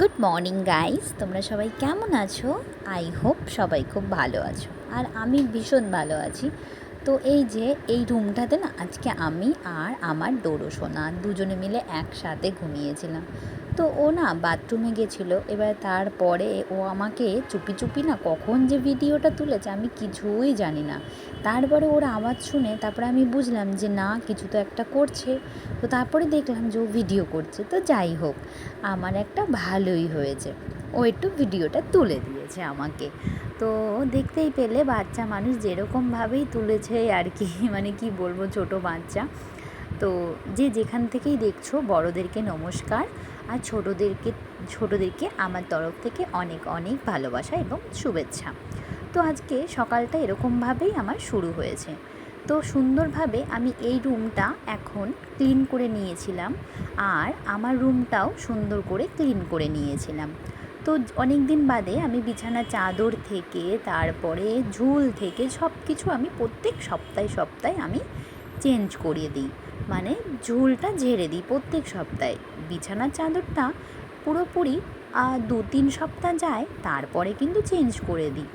Good morning guys তোমরা সবাই কেমন আছো? আই হোপ সবাই খুব ভালো আছো। আর আমি ভীষণ ভালো আছি। তো এই যে, এই রুমটাতে না, আজকে আমি আর আমার ডোরো সোনা দুজনে মিলে একসাথে ঘুমিয়েছিলাম। তো ও না বাথরুমে গেছিল, এবার তারপরে ও আমাকে চুপি চুপি না কখন যে ভিডিওটা তুলেছে আমি কিছুই জানি না। তারপরে ওর আওয়াজ শুনে তারপরে আমি বুঝলাম যে না, কিছু তো একটা করছে। তো তারপরে দেখলাম যে ও ভিডিও করছে। তো যাই হোক, আমার একটা ভালোই হয়েছে। ও একটু ভিডিওটা তুলে দিয়েছে আমাকে। তো দেখতেই পেলে বাচ্চা মানুষ যেরকমভাবেই তুলেছে আর কি মানে কি বলব, ছোট বাচ্চা। তো যে যেখান থেকেই দেখছ, বড়দেরকে নমস্কার। আর ছোটোদেরকে ছোটোদেরকে আমার তরফ থেকে অনেক অনেক ভালোবাসা এবং শুভেচ্ছা। তো আজকে সকালটা এরকমভাবেই আমার শুরু হয়েছে। তো সুন্দরভাবে আমি এই রুমটা এখন ক্লিন করে নিয়েছিলাম আর আমার রুমটাও সুন্দর করে ক্লিন করে নিয়েছিলাম। তো অনেক দিন বাদে আমি বিছানা চাদর থেকে, তারপরে ঝুল থেকে সব কিছু আমি প্রত্যেক সপ্তাহে সপ্তাহে আমি চেঞ্জ করিয়ে দিই। মানে ঝুলটা ঝেড়ে দিই প্রত্যেক সপ্তাহে। বিছানার চাদরটা পুরোপুরি দু তিন সপ্তাহ যায়, তারপরে কিন্তু চেঞ্জ করে দিই।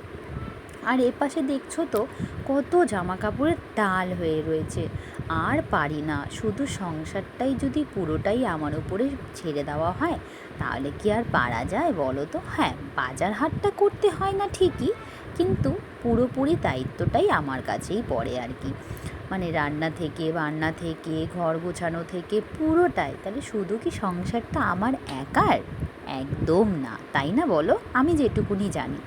আর এ পাশে দেখছ তো কত জামা কাপড়ের টাল হয়ে রয়েছে। আর পারি না, শুধু সংসারটাই যদি পুরোটাই আমার উপরে ছেড়ে দেওয়া হয়, তাহলে কি আর পারা যায় বলো তো? হ্যাঁ বাজার হাটটা করতে হয় না ঠিকই, কিন্তু পুরোপুরি দায়িত্বটাই আমার কাছেই পড়ে আর কি। মানে রান্না থেকে, বান্না থেকে, ঘর গোছানো থেকে পুরোটাই। তাহলে শুধু কি সংসারটা আমার একার? একদম না। তাই না বলো? আমি যেটুকুনি জানি।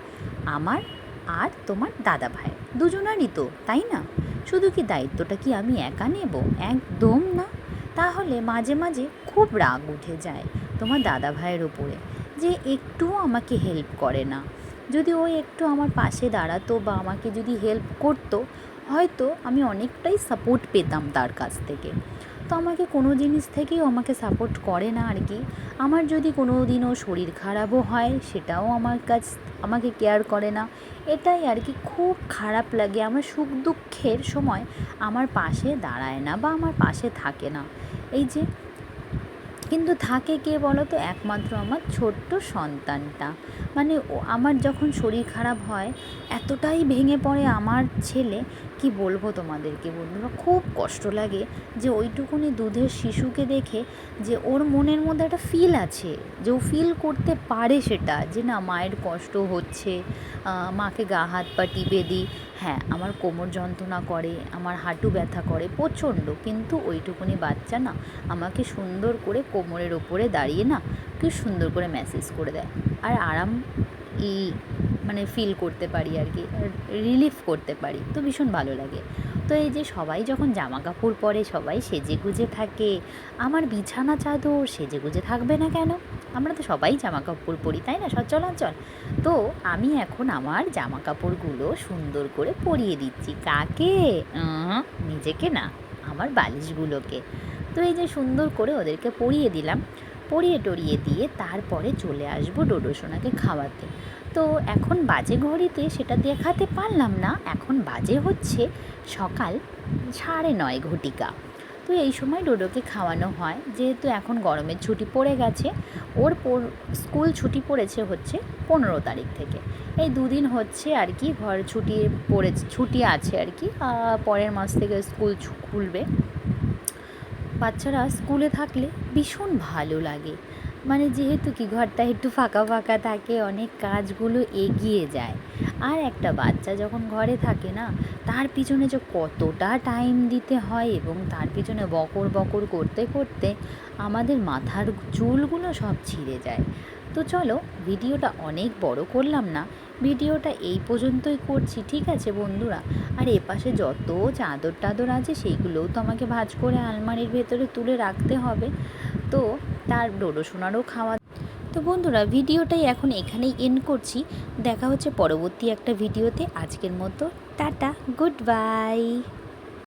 আমার আর তোমার দাদা ভাই দুজনারই তো, তাই না? শুধু কি দায়িত্বটা কি আমি একা নেব? একদম না। তাহলে মাঝে মাঝে খুব রাগ উঠে যায় তোমার দাদা ভাইয়ের ওপরে যে একটুও আমাকে হেল্প করে না। যদি ও একটু আমার পাশে দাঁড়াতো বা আমাকে যদি হেল্প করতো, হয়তো আমি অনেকটাই সাপোর্ট পেতাম তার কাছ থেকে। তো আমাকে কোনো জিনিস থেকেই আমাকে সাপোর্ট করে না আর কি। আমার যদি কোনো দিনও শরীর খারাপও হয়, সেটাও আমার কাছ, আমাকে কেয়ার করে না। এটাই আর কি খুব খারাপ লাগে। আমার সুখ দুঃখের সময় আমার পাশে দাঁড়ায় না বা আমার পাশে থাকে না। এই যে কিন্তু থাকে কে বলো তো একমাত্র আমার ছোট্ট সন্তানটা। মানে আমার যখন শরীর খারাপ হয়, এতটাই ভেঙে পড়ে আমার ছেলে, কি বলব তোমাদেরকে বন্ধুরা? খুব কষ্ট লাগে যে ওইটুকুনি দুধের শিশুকে দেখে যে ওর মনের মধ্যে একটা ফিল আছে, যে ও ফিল করতে পারে সেটা, যে না, মায়ের কষ্ট হচ্ছে মাকে গা হাত পা টিপে দিই। হ্যাঁ আমার কোমর যন্ত্রণা করে, আমার হাঁটু ব্যথা করে প্রচণ্ড। কিন্তু ওইটুকুনি বাচ্চা না, আমাকে সুন্দর করে কোমরের ওপরে দাঁড়িয়ে না, কি সুন্দর করে মেসেজ করে দেয়। আর আরাম ই মানে ফিল করতে পারি আর কি রিলিফ করতে পারি, তো ভীষণ ভালো লাগে। তো এই যে সবাই যখন জামা কাপড় পরে, সবাই সেজে গুজে থাকে, আমার বিছানা চাদর সেজে গুজে থাকবে না কেন? আমরা তো সবাই জামা কাপড় পরি, তাই না? সচলাচল। তো আমি এখন আমার জামা কাপড়গুলো সুন্দর করে পরিয়ে দিচ্ছি। কাকে? নিজেকে না, আমার বালিশগুলোকে। তো এই যে সুন্দর করে ওদেরকে পরিয়ে দিলাম। পরিয়ে টরিয়ে দিয়ে তারপরে চলে আসব ডোডো সোনাকে খাওয়াতে। তো এখন বাজে ঘড়িতে সেটা দেখাতে পারলাম না। এখন বাজে হচ্ছে সকাল সাড়ে নয় ঘটিকা। তো এই সময় ডোডোকে খাওয়ানো হয়। যেহেতু এখন গরমের ছুটি পড়ে গেছে, ওর স্কুল ছুটি পড়েছে হচ্ছে পনেরো তারিখ থেকে। এই দুদিন হচ্ছে আর কি ঘর ছুটি পড়ে, ছুটি আছে আর কি। পরের মাস থেকে স্কুল খুলবে। বাচ্চারা স্কুলে থাকলে ভীষণ ভালো লাগে। মানে যেহেতু কি, ঘরটা একটু ফাঁকা ফাঁকা থাকে, অনেক কাজগুলো এগিয়ে যায়। আর একটা বাচ্চা যখন ঘরে থাকে না, তার পিছনে যে কতটা টাইম দিতে হয় এবং তার পিছনে বকর বকর করতে করতে আমাদের মাথার চুলগুলো সব ছিঁড়ে যায়। তো চলো, ভিডিওটা অনেক বড় করলাম না, ভিডিওটা এই পর্যন্তই করছি, ঠিক আছে বন্ধুরা? আর এপাশে যত চাদর টাদর আছে, সেইগুলোও তো আমাকে ভাজ করে আলমারির ভেতরে তুলে রাখতে হবে। তো তার ডোডো সোনারও খাওয়া তো বন্ধুরা, ভিডিওটাই এখন এখানেই এন্ড করছি। দেখা হচ্ছে পরবর্তী একটা ভিডিওতে। আজকের মতো, টাটা, গুড বাই।